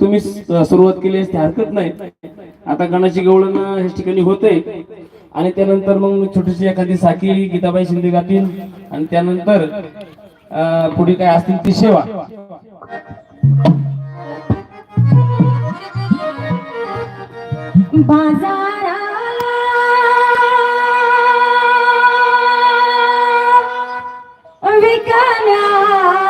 तुम्ही सुरुवात केली असते हरकत नाही. आता गणाची गवळण ह्या ठिकाणी होते आणि त्यानंतर मग छोटीशी एखादी साखी गीताबाई शिंदे गातील. आणि त्यानंतर पुढे काय असतील ती सेवा. बाजारा विकण्या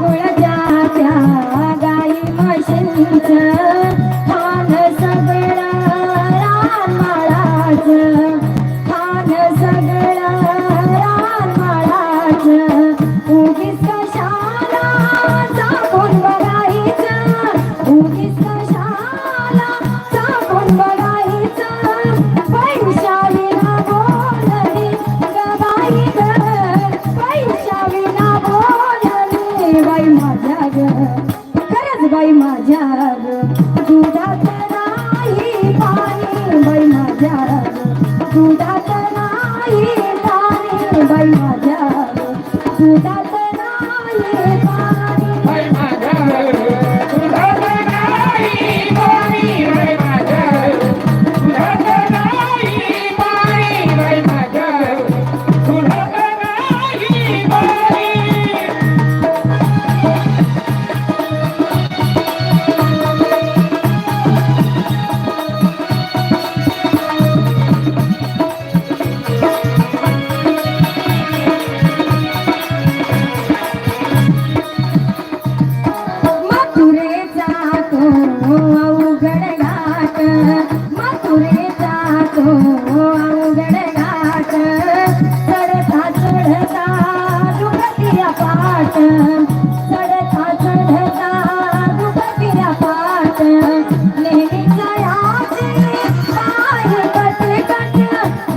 ঘোড়া माझ्यार दुधात नाही पाणी बाई माझ्यार दुधात नाही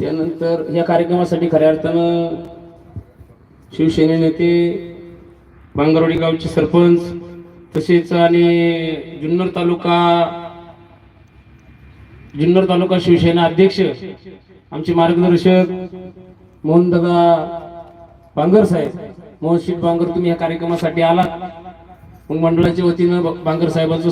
त्यानंतर या कार्यक्रमासाठी खऱ्या अर्थानं शिवसेने नेते बांगरवाडी गावचे सरपंच तसेच आणि जुन्नर तालुका जुन्नर तालुका शिवसेना अध्यक्ष आमचे मार्गदर्शक मोहनदादा बांगर साहेब. मोहन शेठ बांगर तुम्ही या कार्यक्रमासाठी आला मग मंडळाच्या वतीनं बांगर साहेबांचं